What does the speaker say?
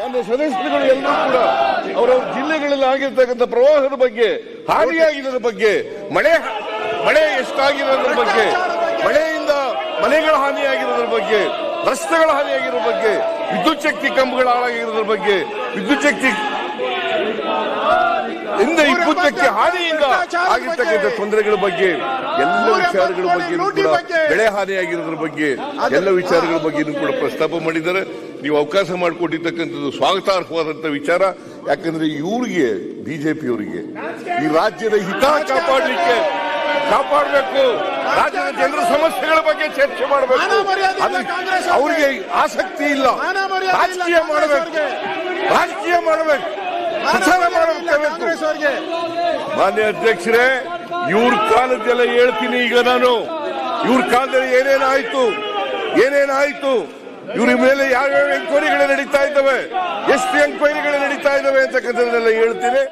ಮಾನ್ಯ ಸದಸ್ಯರುಗಳು ಎಲ್ಲರೂ ಕೂಡ ಅವರ ಜಿಲ್ಲೆಗಳಲ್ಲಿ ಆಗಿರ್ತಕ್ಕಂಥ ಪ್ರವಾಹದ ಬಗ್ಗೆ ಹಾನಿಯಾಗಿರೋದ್ರ ಬಗ್ಗೆ ಮಳೆ ಮಳೆ ಎಷ್ಟಾಗಿರೋದ್ರ ಬಗ್ಗೆ ಮಳೆಯಿಂದ ಮನೆಗಳ ಹಾನಿಯಾಗಿರೋದ್ರ ಬಗ್ಗೆ ರಸ್ತೆಗಳ ಹಾನಿಯಾಗಿರೋ ಬಗ್ಗೆ ವಿದ್ಯುತ್ ಶಕ್ತಿ ಕಂಬಗಳ ಹಾಳಾಗಿರೋದ್ರ ಬಗ್ಗೆ ವಿದ್ಯುತ್ ಶಕ್ತಿ ಇಂದ ಇಪ್ಪತ್ತಕ್ಕೆ ಹಾನಿಯಿಂದ ಆಗಿರ್ತಕ್ಕಂಥ ತೊಂದರೆಗಳ ಬಗ್ಗೆ ಎಲ್ಲ ವಿಚಾರಗಳ ಬಗ್ಗೆ ಕೂಡ ಬೆಳೆ ಹಾನಿಯಾಗಿರೋದ್ರ ಬಗ್ಗೆ ಎಲ್ಲ ವಿಚಾರಗಳ ಬಗ್ಗೆ ಕೂಡ ಪ್ರಸ್ತಾಪ ಮಾಡಿದ್ದಾರೆ. ನೀವು ಅವಕಾಶ ಮಾಡಿಕೊಟ್ಟಿರ್ತಕ್ಕಂಥದ್ದು ಸ್ವಾಗತಾರ್ಹವಾದಂತ ವಿಚಾರ. ಯಾಕಂದ್ರೆ ಇವ್ರಿಗೆ ಬಿಜೆಪಿಯವರಿಗೆ ಈ ರಾಜ್ಯದ ಹಿತ ಕಾಪಾಡಲಿಕ್ಕೆ ಕಾಪಾಡಬೇಕು. ರಾಜ್ಯದ ಜನರ ಸಮಸ್ಯೆಗಳ ಬಗ್ಗೆ ಚರ್ಚೆ ಮಾಡಬೇಕು. ಅವರಿಗೆ. ಅವ್ರಿಗೆ ಆಸಕ್ತಿ ಇಲ್ಲ. ರಾಜಕೀಯ ಮಾಡಬೇಕು. ರಾಜಕೀಯ ಮಾಡಬೇಕು. ಪ್ರಚಾರ ಮಾಡಬೇಕು. ಮಾನ್ಯ ಅಧ್ಯಕ್ಷರೇ ಇವ್ರ ಕಾಲದೆಲ್ಲ ಹೇಳ್ತೀನಿ ಈಗ ನಾನು. ಇವ್ರ ಕಾಲದಲ್ಲಿ ಏನೇನಾಯ್ತು? ಏನೇನಾಯ್ತು? ಇವ್ರ ಮೇಲೆ ಯಾವ್ಯಾವ ಎಂಕ್ವೈರಿಗಳು ನಡೀತಾ ಇದ್ದಾವೆ? ಎಷ್ಟು ಎಂಕ್ವೈರಿಗಳು ನಡೀತಾ ಇದ್ದಾವೆ ಅಂತಕ್ಕಂಥದ್ದನ್ನೆಲ್ಲ ಹೇಳ್ತೀನಿ.